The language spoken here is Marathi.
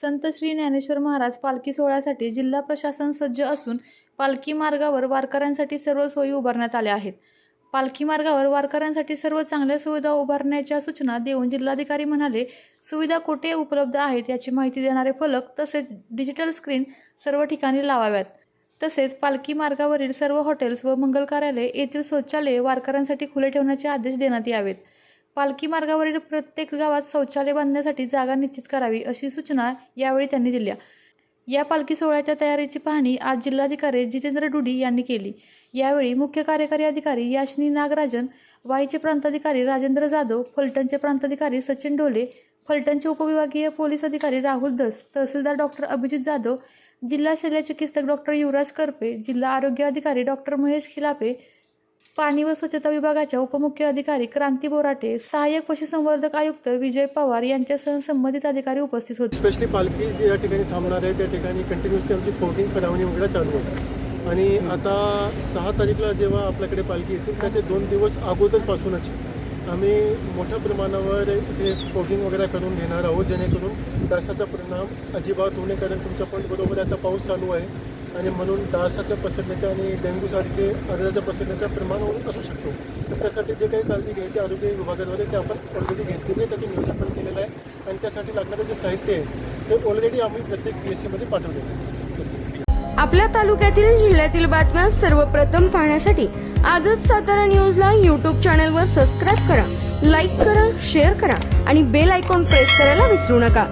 संत श्री ज्ञानेश्वर महाराज पालखी सोहळ्यासाठी जिल्हा प्रशासन सज्ज असून पालखी मार्गावर वारकऱ्यांसाठी सर्व सोयी उभारण्यात आल्या आहेत. पालखी मार्गावर वारकऱ्यांसाठी सर्व चांगल्या सुविधा उभारण्याच्या सूचना देऊन जिल्हाधिकारी म्हणाले सुविधा कुठे उपलब्ध आहेत याची माहिती देणारे फलक तसेच डिजिटल स्क्रीन सर्व ठिकाणी लावाव्यात. तसेच पालखी मार्गावरील सर्व हॉटेल्स व मंगल कार्यालय येथील शौचालये वारकऱ्यांसाठी खुले ठेवण्याचे आदेश देण्यात यावेत. पालखी मार्गावरील प्रत्येक गावात शौचालय बांधण्यासाठी जागा निश्चित करावी अशी सूचना यावेळी त्यांनी दिल्या. या पालखी सोहळ्याच्या तयारीची पाहणी आज जिल्हाधिकारी जितेंद्र डुडी यांनी केली. यावेळी मुख्य कार्यकारी अधिकारी याशिनी नागराजन वाईचे प्रांताधिकारी राजेंद्र जाधव फलटणचे प्रांताधिकारी सचिन ढोले फलटणचे उपविभागीय पोलीस अधिकारी राहुल दस तहसीलदार डॉक्टर अभिजित जाधव जिल्हा शल्य चिकित्सक डॉक्टर युवराज करपे जिल्हा आरोग्य अधिकारी डॉक्टर महेश खिलापे पाणी व स्वच्छता विभागाच्या उपमुख्य अधिकारी क्रांती बोराटे सहाय्यक पशुसंवर्धक आयुक्त विजय पवार यांच्यासह संबंधित अधिकारी उपस्थित होते. स्पेशली पालखी जी या ठिकाणी थांबणार आहे त्या ठिकाणी कंटिन्युअसली आमची फोर्टिंग फरावणी वगैरे चालू आहे. आणि आता सहा तारीखला जेव्हा आपल्याकडे पालखी येतील त्याचे दोन दिवस अगोदरपासूनच आम्ही मोठ्या प्रमाणावर इथे फोगिंग वगैरे करून घेणार आहोत जेणेकरून डासाचा परिणाम अजिबात होणे कारण तुमच्या पण बरोबर आता पाऊस चालू आहे. आणि म्हणून डासाच्या पसरण्याच्या आणि डेंग्यूसारखे आजाराच्या पसरण्याचं प्रमाण असू शकतो. तर त्यासाठी जे काही काळजी घ्यायची आरोग्य विभागाद्वारे ते आपण ऑलरेडी घेतलेली आहे त्याचे नियोजन पण केलेलं आहे. आणि त्यासाठी लागणारं जे साहित्य आहे ते ऑलरेडी आम्ही प्रत्येक पी एस सीमध्ये पाठवलेलं आहे. आपल्या तालुक्यातील जिल्ह्यातील बातम्या सर्वप्रथम पाहण्यासाठी आजच सातारा न्यूजला यूट्यूब चॅनलवर सबस्क्राईब करा लाईक करा शेअर करा आणि बेल आयकॉन प्रेस करायला विसरू नका.